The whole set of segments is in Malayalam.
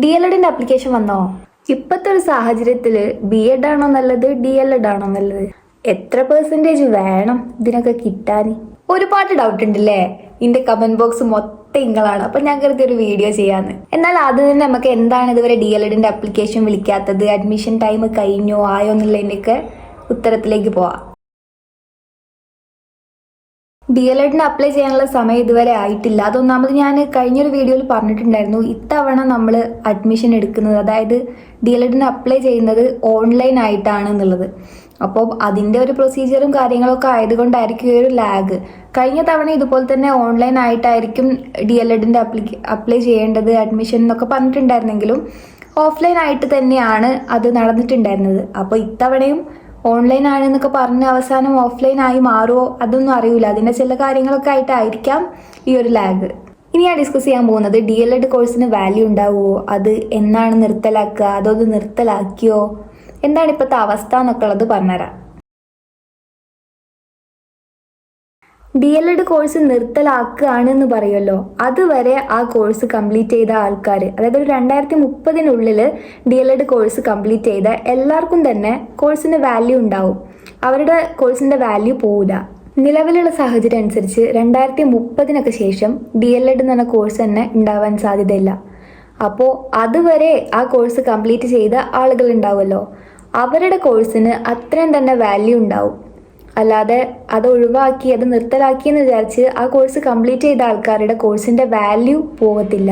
ഡി എൽ എഡിന്റെ അപ്ലിക്കേഷൻ വന്നോ? ഇപ്പോഴത്തെ ഒരു സാഹചര്യത്തിൽ ബി എഡ് ആണോ നല്ലത് ഡി എൽ എഡ് ആണോ നല്ലത്? എത്ര പെർസെന്റേജ് വേണം ഇതിനൊക്കെ കിട്ടാൻ ഒരുപാട് ഡൗട്ട് ഉണ്ടല്ലേ? ഇതിന്റെ കമന്റ് ബോക്സ് മൊത്തം ഇങ്ങളാണ്. അപ്പൊ ഞാൻ കരുതി ഒരു വീഡിയോ ചെയ്യാന്ന്. എന്നാൽ ആദ്യം തന്നെ നമുക്ക് എന്താണ് ഇതുവരെ ഡി എൽ എഡിന്റെ അപ്ലിക്കേഷൻ വിളിക്കാത്തത്? അഡ്മിഷൻ ടൈം കഴിഞ്ഞോ ആയോ എന്നുള്ളതിന്റെയൊക്കെ ഉത്തരത്തിലേക്ക് പോവാം. ഡി എൽ എഡിന് അപ്ലൈ ചെയ്യാനുള്ള സമയം ഇതുവരെ ആയിട്ടില്ല. അതൊന്നാമത് ഞാൻ കഴിഞ്ഞൊരു വീഡിയോയിൽ പറഞ്ഞിട്ടുണ്ടായിരുന്നു. ഇത്തവണ നമ്മൾ അഡ്മിഷൻ എടുക്കുന്നത് അതായത് ഡി എൽ എഡിന് അപ്ലൈ ചെയ്യുന്നത് ഓൺലൈൻ ആയിട്ടാണ് എന്നുള്ളത് അപ്പോൾ അതിന്റെ ഒരു പ്രൊസീജിയറും കാര്യങ്ങളൊക്കെ ആയതുകൊണ്ടായിരിക്കും ഈ ഒരു ലാഗ് കഴിഞ്ഞ തവണ ഇതുപോലെ തന്നെ ഓൺലൈൻ ആയിട്ടായിരിക്കും ഡി എൽ എഡിന്റെ അപ്ലി അപ്ലൈ ചെയ്യേണ്ടത് അഡ്മിഷൻ എന്നൊക്കെ പറഞ്ഞിട്ടുണ്ടായിരുന്നെങ്കിലും ഓഫ്ലൈൻ ആയിട്ട് തന്നെയാണ് അത് നടന്നിട്ടുണ്ടായിരുന്നത്. അപ്പോൾ ഇത്തവണയും ഓൺലൈൻ ആണെന്നൊക്കെ പറഞ്ഞ് അവസാനം ഓഫ്ലൈൻ ആയി മാറുമോ അതൊന്നും അറിയില്ല അതിന്റെ ചില കാര്യങ്ങളൊക്കെ ആയിട്ടായിരിക്കാം ഈ ഒരു ലാഗ് ഇനി ഞാൻ ഡിസ്കസ് ചെയ്യാൻ പോകുന്നത് ഡി എൽ എഡ് കോഴ്സിന് വാല്യൂ ഉണ്ടാവുമോ അത് എന്നാണ് നിർത്തലാക്കുക? അതോ അത് നിർത്തലാക്കിയോ? എന്താണ് ഇപ്പോഴത്തെ അവസ്ഥ എന്നൊക്കെ ഉള്ളത് പറഞ്ഞുതരാം. ഡി എൽ എഡ് കോഴ്സ് നിർത്തലാക്കുകയാണെന്ന് പറയുമല്ലോ. അതുവരെ ആ കോഴ്സ് കംപ്ലീറ്റ് ചെയ്ത ആൾക്കാർ അതായത് ഒരു രണ്ടായിരത്തി മുപ്പതിനുള്ളിൽ D L Ed course complete ചെയ്ത എല്ലാവർക്കും തന്നെ കോഴ്സിന് വാല്യൂ ഉണ്ടാവും. അവരുടെ കോഴ്സിന്റെ വാല്യൂ പോവില്ല. നിലവിലുള്ള സാഹചര്യം അനുസരിച്ച് രണ്ടായിരത്തി മുപ്പതിനൊക്കെ ശേഷം ഡി എൽ എഡ് എന്ന കോഴ്സ് തന്നെ ഉണ്ടാവാൻ സാധ്യതയില്ല. അപ്പോൾ അതുവരെ ആ കോഴ്സ് കംപ്ലീറ്റ് ചെയ്ത ആളുകൾ ഉണ്ടാവുമല്ലോ. അവരുടെ കോഴ്സിന് അത്രയും തന്നെ വാല്യൂ ഉണ്ടാവും. അല്ലാതെ അത് ഒഴിവാക്കി അത് നിർത്തലാക്കി എന്ന് വിചാരിച്ച് ആ കോഴ്സ് കംപ്ലീറ്റ് ചെയ്ത ആൾക്കാരുടെ കോഴ്സിന്റെ വാല്യൂ പോകത്തില്ല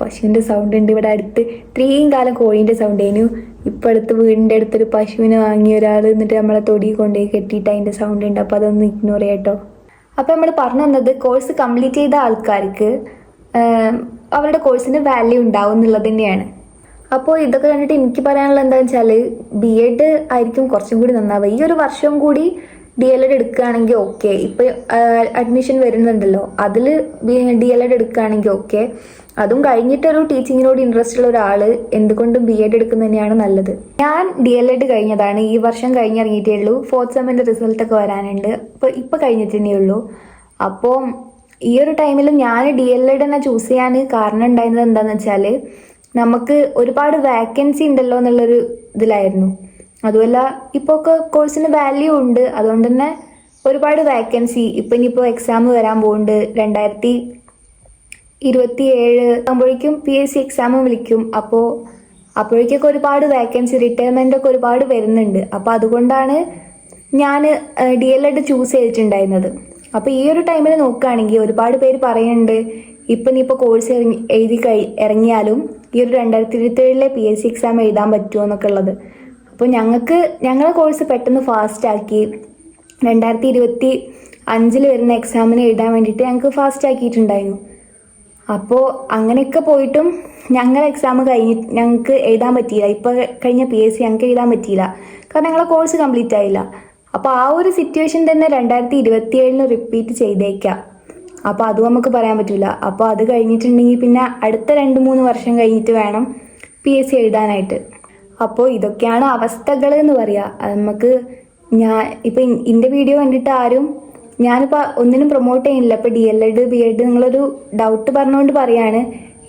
പശുവിന്റെ സൗണ്ട് ഉണ്ട് ഇവിടെ അടുത്ത്. ഇത്രയും കാലം കോഴീന്റെ സൗണ്ട് ആയിരുന്നു ഇപ്പം അടുത്ത് വീടിന്റെ അടുത്തൊരു പശുവിനെ വാങ്ങിയ ഒരാൾ എന്നിട്ട് നമ്മളെ തൊടി കൊണ്ടുപോയി കെട്ടിയിട്ട് അതിന്റെ സൗണ്ട് ഉണ്ട്. അപ്പോൾ അതൊന്ന് ഇഗ്നോർ ചെയ്യട്ടോ. അപ്പോൾ നമ്മൾ പറഞ്ഞു തന്നത് കോഴ്സ് കംപ്ലീറ്റ് ചെയ്ത ആൾക്കാർക്ക് അവരുടെ കോഴ്സിന് വാല്യൂ ഉണ്ടാവും എന്നുള്ളത് തന്നെയാണ്. അപ്പോൾ ഇതൊക്കെ കണ്ടിട്ട് എനിക്ക് പറയാനുള്ള എന്താണെന്ന് വെച്ചാൽ ബി എഡ് ആയിരിക്കും കുറച്ചും കൂടി നന്നാവുക. ഈ ഒരു വർഷം കൂടി ഡി എൽ എഡ് എടുക്കുകയാണെങ്കിൽ ഓക്കെ ഇപ്പോൾ അഡ്മിഷൻ വരുന്നുണ്ടല്ലോ. അതിൽ ഡി എൽ എഡ് എടുക്കുകയാണെങ്കിൽ ഓക്കെ അതും കഴിഞ്ഞിട്ടൊരു ടീച്ചിങ്ങിനോട് ഇൻട്രസ്റ്റ് ഉള്ള ഒരാൾ എന്തുകൊണ്ടും ബി എഡ് എടുക്കുന്നത് തന്നെയാണ് നല്ലത്. ഞാൻ ഡി എൽ എഡ് കഴിഞ്ഞതാണ്. ഈ വർഷം കഴിഞ്ഞിറങ്ങിയിട്ടേ ഉള്ളൂ. ഫോർത്ത് സെമ്മിന്റെ റിസൾട്ടൊക്കെ വരാനുണ്ട്. അപ്പോൾ ഇപ്പോൾ കഴിഞ്ഞിട്ടേ ഉള്ളൂ. അപ്പോൾ ഈ ഒരു ടൈമിൽ ഞാൻ ഡി എൽ എഡ് തന്നെ ചൂസ് ചെയ്യാൻ കാരണം ഉണ്ടായിരുന്നത് എന്താണെന്ന് വെച്ചാൽ നമുക്ക് ഒരുപാട് വാക്കൻസി ഉണ്ടല്ലോ എന്നുള്ളൊരു ഇതിലായിരുന്നു. അതുമല്ല ഇപ്പോൾ ഒക്കെ കോഴ്സിന് വാല്യൂ ഉണ്ട്. അതുകൊണ്ട് തന്നെ ഒരുപാട് വാക്കൻസി ഇപ്പം ഇനിയിപ്പോൾ എക്സാം വരാൻ പോകുന്നുണ്ട് രണ്ടായിരത്തി ഇരുപത്തി ഏഴ് ആകുമ്പോഴേക്കും പി എസ് സി എക്സാം വിളിക്കും. അപ്പോൾ അപ്പോഴേക്കൊക്കെ ഒരുപാട് വാക്കൻസി റിട്ടയർമെന്റ് ഒക്കെ ഒരുപാട് വരുന്നുണ്ട്. അപ്പോൾ അതുകൊണ്ടാണ് ഞാൻ ഡി എൽ എഡ് ചൂസ് ചെയ്തിട്ടുണ്ടായിരുന്നത്. അപ്പോൾ ഈ ഒരു ടൈമിൽ നോക്കുകയാണെങ്കിൽ ഒരുപാട് പേര് പറയുന്നുണ്ട് ഇപ്പം ഇപ്പോൾ കോഴ്സ് ഇറങ്ങി എഴുതി കഴി ഇറങ്ങിയാലും ഈ ഒരു രണ്ടായിരത്തി ഇരുപത്തേഴിലെ പി എസ് സി എക്സാം എഴുതാൻ പറ്റുമോ എന്നൊക്കെ ഉള്ളത്. അപ്പോൾ ഞങ്ങൾക്ക് ഞങ്ങളെ കോഴ്സ് പെട്ടെന്ന് ഫാസ്റ്റ് ആക്കി. രണ്ടായിരത്തി ഇരുപത്തി അഞ്ചിൽ വരുന്ന എക്സാമിന് എഴുതാൻ വേണ്ടിയിട്ട് ഞങ്ങൾക്ക് ഫാസ്റ്റ് ആക്കിയിട്ടുണ്ടായിരുന്നു. അപ്പോൾ അങ്ങനെയൊക്കെ പോയിട്ടും ഞങ്ങൾ എക്സാം കഴിഞ്ഞ് ഞങ്ങൾക്ക് എഴുതാൻ പറ്റിയില്ല. ഇപ്പോൾ കഴിഞ്ഞ പി എസ് സി ഞങ്ങൾക്ക് എഴുതാൻ പറ്റിയില്ല. കാരണം ഞങ്ങളെ കോഴ്സ് കംപ്ലീറ്റ് ആയില്ല. അപ്പോൾ ആ ഒരു സിറ്റുവേഷൻ തന്നെ രണ്ടായിരത്തി ഇരുപത്തി ഏഴിന് റിപ്പീറ്റ് ചെയ്തേക്കാം. അപ്പോൾ അതും നമുക്ക് പറയാൻ പറ്റില്ല അപ്പോൾ അത് കഴിഞ്ഞിട്ടുണ്ടെങ്കിൽ പിന്നെ അടുത്ത രണ്ട് മൂന്ന് വർഷം കഴിഞ്ഞിട്ട് വേണം പി എസ് സി എഴുതാനായിട്ട്. അപ്പോൾ ഇതൊക്കെയാണ് അവസ്ഥകൾ എന്ന് പറയുക നമുക്ക് ഞാൻ ഇപ്പം എന്റെ വീഡിയോ കണ്ടിട്ട് ആരും ഞാനിപ്പോൾ ഒന്നിനും പ്രൊമോട്ട് ചെയ്യുന്നില്ല. ഇപ്പോൾ D L Ed B Ed നിങ്ങളൊരു ഡൗട്ട് പറഞ്ഞുകൊണ്ട് പറയാണ്.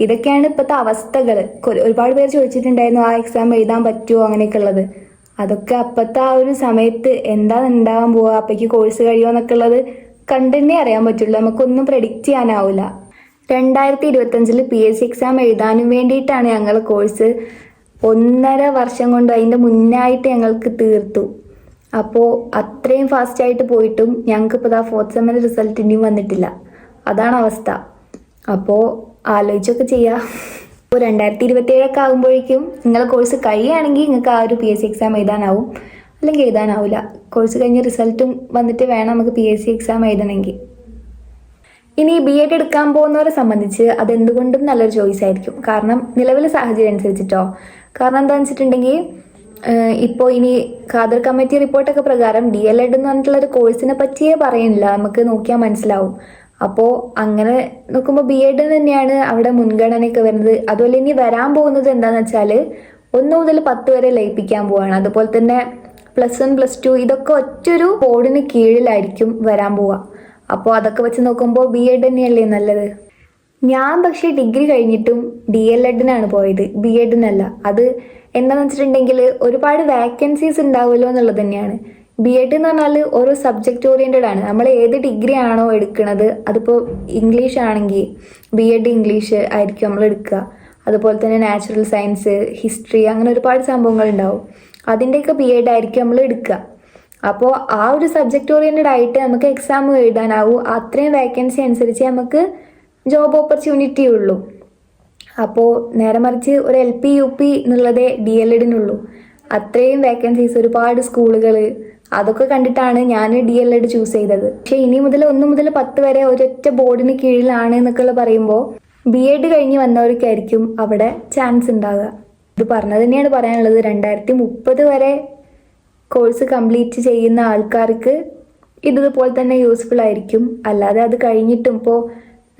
ഇതൊക്കെയാണ് ഇപ്പോഴത്തെ അവസ്ഥകൾ ഒരുപാട് പേര് ചോദിച്ചിട്ടുണ്ടായിരുന്നു ആ എക്സാം എഴുതാൻ പറ്റുമോ അങ്ങനെയൊക്കെ ഉള്ളത്. അതൊക്കെ അപ്പോഴത്തെ ആ ഒരു സമയത്ത് എന്താ ഉണ്ടാവാൻ പോവുക അപ്പോഴേക്ക് കോഴ്സ് കഴിയുമോ എന്നൊക്കെ ഉള്ളത് കണ്ടുതന്നെ അറിയാൻ പറ്റുള്ളൂ. നമുക്കൊന്നും പ്രെഡിക്റ്റ് ചെയ്യാനാവില്ല രണ്ടായിരത്തി ഇരുപത്തഞ്ചിൽ പി എസ് സി എക്സാം എഴുതാനും വേണ്ടിയിട്ടാണ് ഞങ്ങൾ കോഴ്സ് ഒന്നര വർഷം കൊണ്ട് അതിന്റെ മുന്നായിട്ട് ഞങ്ങൾക്ക് തീർത്തു. അപ്പോൾ അത്രയും ഫാസ്റ്റ് ആയിട്ട് പോയിട്ടും ഞങ്ങൾക്ക് ഇപ്പോൾ ആ ഫോർത്ത് സെമ്മിന്റെ റിസൾട്ട് ഇനിയും വന്നിട്ടില്ല. അതാണ് അവസ്ഥ. അപ്പോൾ ആലോചിച്ചൊക്കെ ചെയ്യാം. ഇപ്പോൾ രണ്ടായിരത്തി ഇരുപത്തേഴൊക്കെ ആകുമ്പോഴേക്കും നിങ്ങളെ കോഴ്സ് കഴിയുകയാണെങ്കിൽ നിങ്ങൾക്ക് ആ ഒരു പി എസ് സി എക്സാം എഴുതാനാവും. അല്ലെങ്കിൽ എഴുതാനാവില്ല കോഴ്സ് കഴിഞ്ഞ് റിസൾട്ടും വന്നിട്ട് വേണം നമുക്ക് പി എസ് സി എക്സാം എഴുതണമെങ്കിൽ. ഇനി ബി എഡ് എടുക്കാൻ പോകുന്നവരെ സംബന്ധിച്ച് അതെന്തുകൊണ്ടും നല്ലൊരു ചോയ്സ് ആയിരിക്കും. കാരണം നിലവിലെ സാഹചര്യം അനുസരിച്ചിട്ടോ? കാരണം എന്താണെന്ന് വെച്ചിട്ടുണ്ടെങ്കിൽ ഇപ്പോൾ ഇനി ഖാദർ കമ്മിറ്റി റിപ്പോർട്ടൊക്കെ പ്രകാരം ഡി എൽ എഡ് എന്ന് പറഞ്ഞിട്ടുള്ള ഒരു കോഴ്സിനെ പറ്റിയേ പറയുന്നില്ല നമുക്ക് നോക്കിയാൽ മനസ്സിലാവും. അപ്പോൾ അങ്ങനെ നോക്കുമ്പോൾ ബി എഡ് തന്നെയാണ് അവിടെ മുൻഗണനയൊക്കെ വരുന്നത്. അതുപോലെ ഇനി വരാൻ പോകുന്നത് എന്താണെന്ന് വെച്ചാൽ ഒന്ന് മുതൽ പത്ത് വരെ ലയിപ്പിക്കാൻ പോവാണ്. അതുപോലെ തന്നെ പ്ലസ് വൺ പ്ലസ് ടു ഇതൊക്കെ ഒറ്റൊരു ബോർഡിന് കീഴിലായിരിക്കും വരാൻ പോവുക. അപ്പോൾ അതൊക്കെ വെച്ച് നോക്കുമ്പോൾ ബി എഡ് തന്നെയല്ലേ നല്ലത്? ഞാൻ പക്ഷേ ഡിഗ്രി കഴിഞ്ഞിട്ടും ഡി എൽ എഡിനാണ് പോയത്. ബി എഡിനല്ല അത് എന്താണെന്ന് വെച്ചിട്ടുണ്ടെങ്കിൽ ഒരുപാട് വാക്കൻസീസ് ഉണ്ടാവുമല്ലോ എന്നുള്ളത് തന്നെയാണ്. ബി എഡ് എന്ന് പറഞ്ഞാൽ ഓരോ സബ്ജക്റ്റ് ഓറിയന്റഡ് ആണ്. നമ്മൾ ഏത് ഡിഗ്രി ആണോ എടുക്കുന്നത് അതിപ്പോൾ ഇംഗ്ലീഷ് ആണെങ്കിൽ ബി എഡ് ഇംഗ്ലീഷ് ആയിരിക്കും നമ്മൾ എടുക്കുക. അതുപോലെ തന്നെ നാച്ചുറൽ സയൻസ് ഹിസ്റ്ററി അങ്ങനെ ഒരുപാട് സംഭവങ്ങൾ ഉണ്ടാവും. അതിന്റെയൊക്കെ ബി എഡ് ആയിരിക്കും നമ്മൾ എടുക്കുക. അപ്പോൾ ആ ഒരു സബ്ജക്റ്റ് ഓറിയന്റഡ് ആയിട്ട് നമുക്ക് എക്സാം എഴുതാനാവും. അത്രയും വേക്കൻസി അനുസരിച്ച് നമുക്ക് ജോബ് ഓപ്പർച്യൂണിറ്റി ഉള്ളൂ. അപ്പോൾ നേരെ മറിച്ച് ഒരു എൽ പി യു പി എന്നുള്ളതേ ഡി എൽ എഡിനുള്ളൂ അത്രയും വേക്കൻസീസ് ഒരുപാട് സ്കൂളുകൾ അതൊക്കെ കണ്ടിട്ടാണ് ഞാൻ ഡി എൽ എഡ് ചൂസ് ചെയ്തത്. പക്ഷേ ഇനി മുതൽ ഒന്ന് മുതൽ പത്ത് വരെ ഒരൊറ്റ ബോർഡിന് കീഴിലാണ് എന്നൊക്കെ പറയുമ്പോൾ ബി എഡ് കഴിഞ്ഞ് വന്നവർക്കായിരിക്കും അവിടെ ചാൻസ് ഉണ്ടാകുക ഇത് പറഞ്ഞത് തന്നെയാണ് പറയാനുള്ളത്. രണ്ടായിരത്തി മുപ്പത് വരെ കോഴ്സ് കംപ്ലീറ്റ് ചെയ്യുന്ന ആൾക്കാർക്ക് ഇതുപോലെ തന്നെ യൂസ്ഫുൾ ആയിരിക്കും. അല്ലാതെ അത് കഴിഞ്ഞിട്ടും ഇപ്പോൾ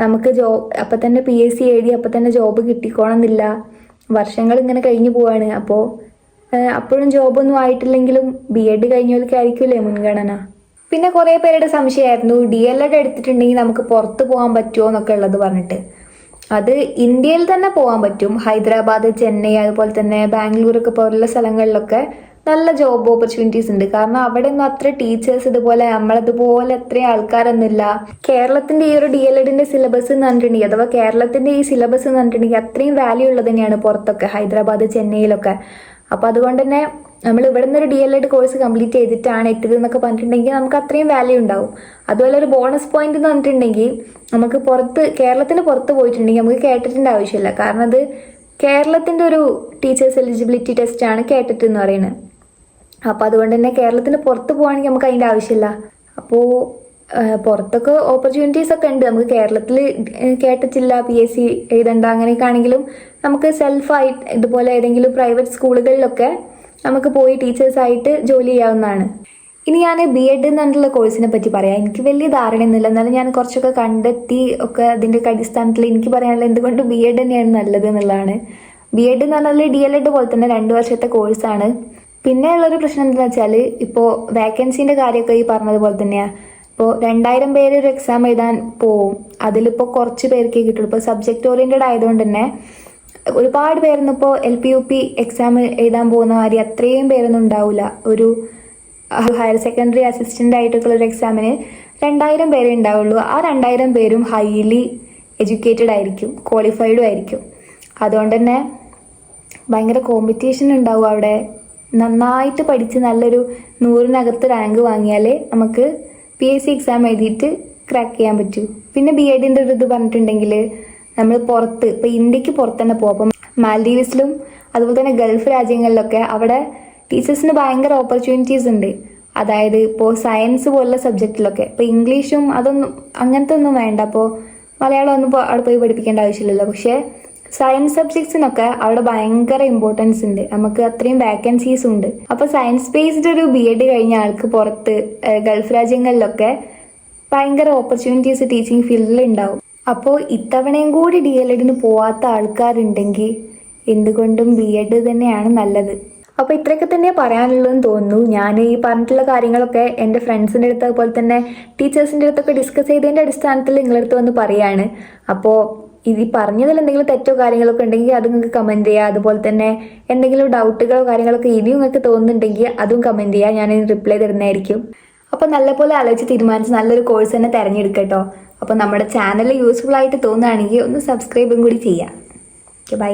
നമുക്ക് ജോബ് അപ്പം തന്നെ പി എസ് സി എഴുതി അപ്പം തന്നെ ജോബ് കിട്ടിക്കോണമെന്നില്ല വർഷങ്ങൾ ഇങ്ങനെ കഴിഞ്ഞു പോവാണ്. അപ്പോൾ അപ്പോഴും ജോബൊന്നും ആയിട്ടില്ലെങ്കിലും ബി എഡ് കഴിഞ്ഞവർക്കായിരിക്കുമല്ലേ മുൻഗണന? പിന്നെ കുറേ പേരുടെ സംശയമായിരുന്നു. ഡി എൽ എഡ് എടുത്തിട്ടുണ്ടെങ്കിൽ നമുക്ക് പുറത്ത് പോകാൻ പറ്റുമോ എന്നൊക്കെ ഉള്ളത് പറഞ്ഞിട്ട്. അത് ഇന്ത്യയിൽ തന്നെ പോകാൻ പറ്റും. ഹൈദരാബാദ് ചെന്നൈ അതുപോലെ തന്നെ ബാംഗ്ലൂർ ഒക്കെ പോലുള്ള സ്ഥലങ്ങളിലൊക്കെ നല്ല ജോബ് ഓപ്പർച്യൂണിറ്റീസ് ഉണ്ട്. കാരണം അവിടെ ഒന്നും അത്ര ടീച്ചേഴ്സ് ഇതുപോലെ നമ്മളതുപോലെ അത്രയും ആൾക്കാരൊന്നുമില്ല. കേരളത്തിന്റെ ഈ ഒരു ഡി എൽ എഡിന്റെ സിലബസ് എന്ന് പറഞ്ഞിട്ടുണ്ടെങ്കിൽ അഥവാ കേരളത്തിന്റെ ഈ സിലബസ് എന്ന് പറഞ്ഞിട്ടുണ്ടെങ്കിൽ അത്രയും വാല്യൂ ഉള്ളത് തന്നെയാണ് പുറത്തൊക്കെ ഹൈദരാബാദ് ചെന്നൈയിലൊക്കെ. അപ്പൊ അതുകൊണ്ട് തന്നെ നമ്മൾ ഇവിടെ ഒരു D L Ed course complete ചെയ്തിട്ടാണ് എത്തിയത് എന്നൊക്കെ പറഞ്ഞിട്ടുണ്ടെങ്കിൽ നമുക്ക് അത്രയും വാല്യൂ ഉണ്ടാവും. അതുപോലെ ഒരു ബോണസ് പോയിന്റ് എന്ന് പറഞ്ഞിട്ടുണ്ടെങ്കിൽ നമുക്ക് പുറത്ത് കേരളത്തിന് പുറത്ത് പോയിട്ടുണ്ടെങ്കിൽ നമുക്ക് കേട്ടിട്ടിന്റെ ആവശ്യമില്ല. കാരണം അത് കേരളത്തിന്റെ ഒരു ടീച്ചേഴ്സ് എലിജിബിലിറ്റി ടെസ്റ്റ് ആണ് കേട്ടിട്ട് എന്ന് പറയുന്നത്. അപ്പോൾ അതുകൊണ്ട് തന്നെ കേരളത്തിന് പുറത്ത് പോകുകയാണെങ്കിൽ നമുക്ക് അതിന്റെ ആവശ്യമില്ല. അപ്പോൾ പുറത്തൊക്കെ ഓപ്പർച്യൂണിറ്റീസ് ഒക്കെ ഉണ്ട്. നമുക്ക് കേരളത്തിൽ കേട്ടിട്ടില്ല പി എസ് സി എഴുതണ്ട അങ്ങനെയൊക്കെ ആണെങ്കിലും നമുക്ക് സെൽഫായിട്ട് ഇതുപോലെ ഏതെങ്കിലും പ്രൈവറ്റ് സ്കൂളുകളിലൊക്കെ നമുക്ക് പോയി ടീച്ചേഴ്സായിട്ട് ജോലി ചെയ്യാവുന്നതാണ്. ഇനി ഞാൻ ബി എഡ് എന്നുള്ള കോഴ്സിനെ പറ്റി പറയാം. എനിക്ക് വലിയ ധാരണയൊന്നുമില്ല. എന്നാലും ഞാൻ കുറച്ചൊക്കെ കണ്ടെത്തി ഒക്കെ അതിന്റെ അടിസ്ഥാനത്തിൽ എനിക്ക് പറയാനുള്ളത് എന്തുകൊണ്ട് ബി എഡ് തന്നെയാണ് നല്ലത് എന്നുള്ളതാണ്. ബി എഡ് എന്ന് പറഞ്ഞാൽ ഡി എൽ എഡ് പോലെ തന്നെ രണ്ട് വർഷത്തെ കോഴ്സാണ് പിന്നെ ഉള്ളൊരു പ്രശ്നം എന്താണെന്ന് വെച്ചാൽ ഇപ്പോൾ വേക്കൻസിന്റെ കാര്യമൊക്കെ ഈ പറഞ്ഞതുപോലെ തന്നെയാണ് ഇപ്പോൾ രണ്ടായിരം പേര് ഒരു എക്സാം എഴുതാൻ പോവും. അതിലിപ്പോൾ കുറച്ച് പേർക്കേ കിട്ടുള്ളൂ. ഇപ്പോൾ സബ്ജക്റ്റ് ഓറിയന്റഡ് ആയതുകൊണ്ട് തന്നെ ഒരുപാട് പേരൊന്നും ഇപ്പോൾ L P U P exam എഴുതാൻ പോകുന്ന മാതിരി അത്രയും പേരൊന്നും ഉണ്ടാവില്ല ഒരു ഹയർ സെക്കൻഡറി അസിസ്റ്റന്റ് ആയിട്ടുള്ള ഒരു എക്സാമിന് രണ്ടായിരം പേരെ ഉണ്ടാവുള്ളൂ. ആ രണ്ടായിരം പേരും ഹൈലി എഡ്യൂക്കേറ്റഡ് ആയിരിക്കും ക്വാളിഫൈഡും ആയിരിക്കും. അതുകൊണ്ട് തന്നെ ഭയങ്കര കോമ്പറ്റീഷൻ ഉണ്ടാവും അവിടെ. നന്നായിട്ട് പഠിച്ച് നല്ലൊരു നൂറിനകത്ത് റാങ്ക് വാങ്ങിയാലേ നമുക്ക് പി എസ് സി എക്സാം എഴുതിയിട്ട് ക്രാക്ക് ചെയ്യാൻ പറ്റൂ. പിന്നെ ബി എഡിന്റെ ഒരു ഇത് പറഞ്ഞിട്ടുണ്ടെങ്കിൽ നമ്മൾ പുറത്ത് ഇപ്പൊ ഇന്ത്യയ്ക്ക് പുറത്ത് തന്നെ പോകും അപ്പം അതുപോലെ തന്നെ ഗൾഫ് രാജ്യങ്ങളിലൊക്കെ അവിടെ ടീച്ചേഴ്സിന് ഭയങ്കര ഓപ്പർച്യൂണിറ്റീസ് ഉണ്ട്. അതായത് ഇപ്പോൾ സയൻസ് പോലുള്ള സബ്ജക്റ്റിലൊക്കെ ഇപ്പോൾ ഇംഗ്ലീഷും അതൊന്നും അങ്ങനത്തെ ഒന്നും വേണ്ട. അപ്പോൾ മലയാളം ഒന്നും അവിടെ പോയി പഠിപ്പിക്കേണ്ട ആവശ്യമില്ലല്ലോ. പക്ഷേ സയൻസ് സബ്ജക്ട്സിനൊക്കെ അവിടെ ഭയങ്കര ഇമ്പോർട്ടൻസ് ഉണ്ട്. നമുക്ക് അത്രയും വാക്കൻസീസ് ഉണ്ട്. അപ്പോൾ സയൻസ് ബേസ്ഡ് ഒരു ബി എഡ് കഴിഞ്ഞ ആൾക്ക് പുറത്ത് ഗൾഫ് രാജ്യങ്ങളിലൊക്കെ ഭയങ്കര ഓപ്പർച്യൂണിറ്റീസ് ടീച്ചിങ് ഫീൽഡിൽ ഉണ്ടാവും. അപ്പോൾ ഇത്തവണയും കൂടി ഡി എൽ എഡിന് പോവാത്ത ആൾക്കാരുണ്ടെങ്കിൽ എന്തുകൊണ്ടും ബി എഡ് തന്നെയാണ് നല്ലത്. അപ്പോൾ ഇത്രയൊക്കെ തന്നെ പറയാനുള്ളതെന്ന് തോന്നുന്നു. ഞാൻ ഈ പറഞ്ഞിട്ടുള്ള കാര്യങ്ങളൊക്കെ എന്റെ ഫ്രണ്ട്സിന്റെ അടുത്ത് അതുപോലെ തന്നെ ടീച്ചേഴ്സിന്റെ അടുത്തൊക്കെ ഡിസ്കസ് ചെയ്തതിന്റെ അടിസ്ഥാനത്തിൽ നിങ്ങളടുത്ത് വന്ന് പറയാണ്. അപ്പോൾ ഇത് പറഞ്ഞതിൽ എന്തെങ്കിലും തെറ്റോ കാര്യങ്ങളൊക്കെ ഉണ്ടെങ്കിൽ അത് നിങ്ങൾക്ക് കമന്റ് ചെയ്യുക അതുപോലെ തന്നെ എന്തെങ്കിലും ഡൗട്ടുകളോ കാര്യങ്ങളൊക്കെ ഇനിയും നിങ്ങൾക്ക് തോന്നുന്നുണ്ടെങ്കിൽ അതും കമന്റ് ചെയ്യുക ഞാൻ റിപ്ലൈ തരുന്നതായിരിക്കും. അപ്പോൾ നല്ലപോലെ ആലോചിച്ച് തീരുമാനിച്ച് നല്ലൊരു കോഴ്സ് തന്നെ തിരഞ്ഞെടുക്കട്ടോ അപ്പോൾ നമ്മുടെ ചാനൽ യൂസ്ഫുൾ ആയിട്ട് തോന്നുകയാണെങ്കിൽ ഒന്ന് സബ്സ്ക്രൈബും കൂടി ചെയ്യാം. Okay bye